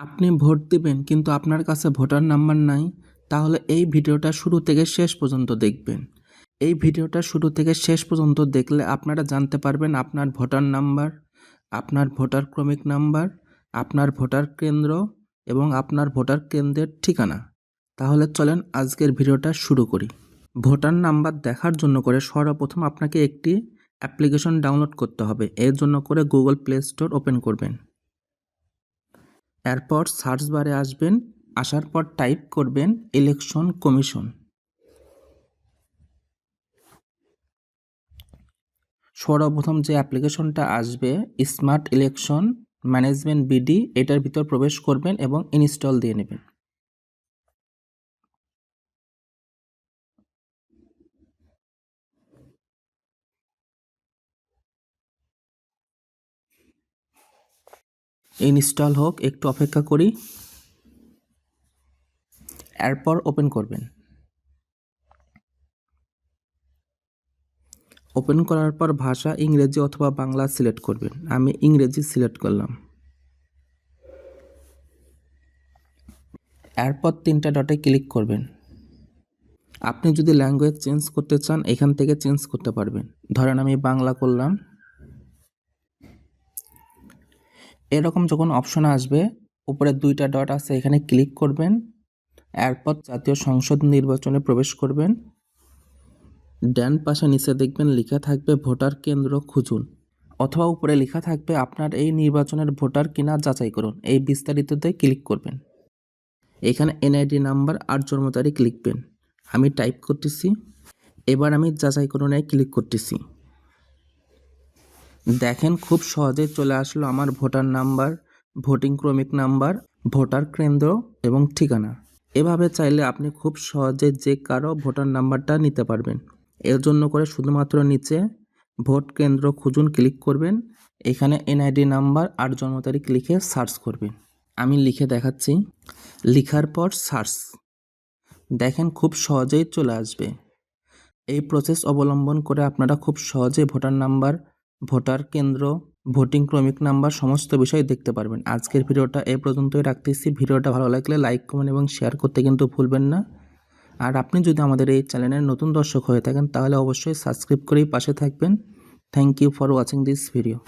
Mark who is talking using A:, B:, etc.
A: আপনি ভোট দিবেন, কিন্তু আপনার কাছে ভোটার নাম্বার নাই, তাহলে এই ভিডিওটা শুরু থেকে শেষ পর্যন্ত দেখবেন। এই ভিডিওটা শুরু থেকে শেষ পর্যন্ত দেখলে আপনারা জানতে পারবেন আপনার ভোটার নাম্বার, আপনার ভোটার ক্রমিক নাম্বার, আপনার ভোটার কেন্দ্র এবং আপনার ভোটার কেন্দ্রের ঠিকানা। তাহলে চলেন আজকের ভিডিওটা শুরু করি। ভোটার নাম্বার দেখার জন্য করে সর্বপ্রথম আপনাকে একটি অ্যাপ্লিকেশন ডাউনলোড করতে হবে। এর জন্য করে গুগল প্লে স্টোর ওপেন করবেন। এরপর সার্চ বারে আসবেন, আসার পর টাইপ করবেন ইলেকশন কমিশন। সর্বপ্রথম যে অ্যাপ্লিকেশনটা আসবে, স্মার্ট ইলেকশন ম্যানেজমেন্ট বিডি, এটার ভিতর প্রবেশ করবেন এবং ইনস্টল দিয়ে নেবেন। ইনস্টল হোক, একটু অপেক্ষা করি। এরপর ওপেন করবেন। ওপেন করার পর ভাষা ইংরেজি অথবা বাংলা সিলেক্ট করবেন। আমি ইংরেজি সিলেক্ট করলাম। এরপর তিনটা ডটে ক্লিক করবেন। আপনি যদি ল্যাঙ্গুয়েজ চেঞ্জ করতে চান, এখান থেকে চেঞ্জ করতে পারবেন। ধরেন আমি বাংলা করলাম। এরকম যখন অপশন আসবে উপরে দুইটা ডট আছে, এখানে ক্লিক করবেন। এরপর জাতীয় সংসদ নির্বাচনে প্রবেশ করবেন। ডান পাশে নিচে দেখবেন লেখা থাকবে ভোটার কেন্দ্র খুঁজুন। অথবা উপরে লেখা থাকবে আপনার এই নির্বাচনের ভোটার কিনা যাচাই করুন। এই বিস্তারিততে ক্লিক করবেন। এখানে এনআইডি নাম্বার আর জন্ম তারিখ লিখবেন। আমি টাইপ করতেছি। এবার আমি যাচাই করুন ক্লিক করতেছি। দেখেন খুব সহজে চলে আসলো আমার ভোটার নাম্বার, ভোটিং ক্রমিক নাম্বার, ভোটার কেন্দ্র এবং ঠিকানা। এভাবে চাইলে আপনি খুব সহজে যে কারও ভোটার নাম্বারটা নিতে পারবেন। এর জন্য করে শুধুমাত্র নিচে ভোট কেন্দ্র খুঁজুন ক্লিক করবেন। এখানে এনআইডি নাম্বার আর জন্ম তারিখ লিখে সার্চ করবেন। আমি লিখে দেখাচ্ছি, লিখার পর সার্চ। দেখেন খুব সহজেই চলে আসবে। এই প্রসেস অবলম্বন করে আপনারা খুব সহজে ভোটার নাম্বার ভোটার কেন্দ্র, ভোটিং ক্রমিক নাম্বার, সমস্ত বিষয় দেখতে পারবেন। আজকের ভিডিওটা এ পর্যন্তই রাখতেছি। ভিডিওটা ভালো লাগলে লাইক, কমেন্ট এবং শেয়ার করতে কিন্তু ভুলবেন না। আর আপনি যদি আমাদের এই চ্যানেলের নতুন দর্শক হয়ে থাকেন, তাহলে অবশ্যই সাবস্ক্রাইব করেই পাশে থাকবেন। Thank you for watching this video